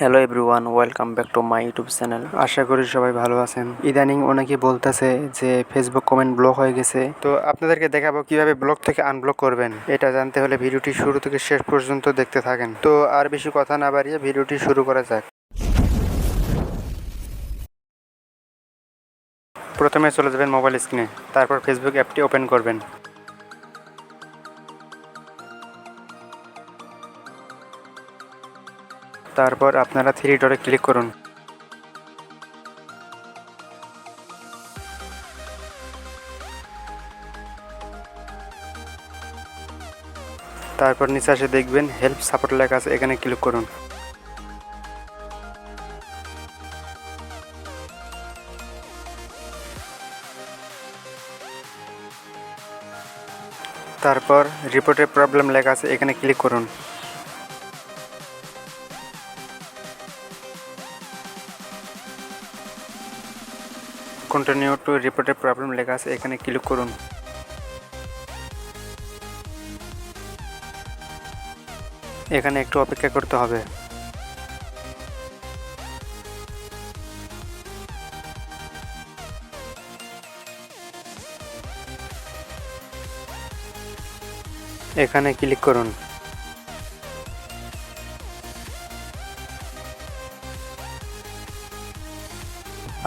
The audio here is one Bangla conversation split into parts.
Hello everyone welcome back to my YouTube channel আশা করি সবাই ভালো আছেন। ইদানিং অনেকে বলতেছে যে ফেসবুক কমেন্ট ব্লক হয়ে গেছে। তো আপনাদেরকে দেখাবো কীভাবে ব্লক থেকে আনব্লক করবেন। এটা জানতে হলে ভিডিওটি শুরু থেকে শেষ পর্যন্ত দেখতে থাকেন। তো আর বেশি কথা না বাড়িয়ে ভিডিওটি শুরু করা যাক। প্রথমে চলে যাবেন মোবাইল স্ক্রিনে তারপর ফেসবুক অ্যাপটি ওপেন করবেন। তারপর আপনারা থ্রি ডটে ক্লিক করুন। তারপর নিচে আসে দেখবেন হেল্প সাপোর্ট লেখা আছে, এখানে ক্লিক করুন। তারপর রিপোর্টের প্রবলেম লেখা আছে, এখানে ক্লিক করুন। কন্টিনিউ টু রিপোর্টের প্রবলেম লেখা আছে এখানে ক্লিক করুন। এখানে একটু অপেক্ষা করতে হবে। এখানে ক্লিক করুন।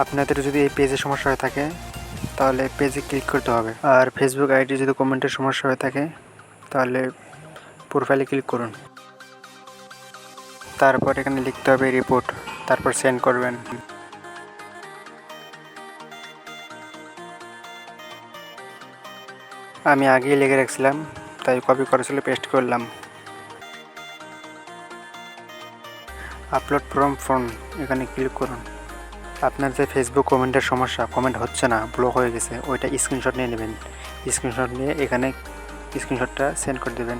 আপনাদের যদি এই পেজে সমস্যা হয়ে থাকে, তাহলে পেজে ক্লিক করতে হবে। আর ফেসবুক আইডি যদি কমেন্টের সমস্যা হয়ে থাকে, তাহলে প্রোফাইলে ক্লিক করুন। তারপর এখানে লিখতে হবে রিপোর্ট তারপর সেন্ড করবেন। আমি আগেই লিখে রাখছিলাম, তাই কপি করেছিল পেস্ট করলাম। আপলোড ফ্রম ফোন এখানে ক্লিক করুন। আপনার যে ফেসবুক কমেন্টের সমস্যা কমেন্ট হচ্ছে না ব্লক হয়ে গেছে, ওইটা স্ক্রিনশট নিয়ে নেবেন। স্ক্রিনশট নিয়ে এখানে স্ক্রিনশটটা সেন্ড করে দেবেন।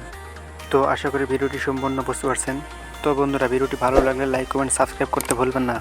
তো আশা করি ভিডিওটি সম্পূর্ণ বুঝতে পারছেন। তো বন্ধুরা, ভিডিওটি ভালো লাগলে লাইক কমেন্ট সাবস্ক্রাইব করতে ভুলবেন না।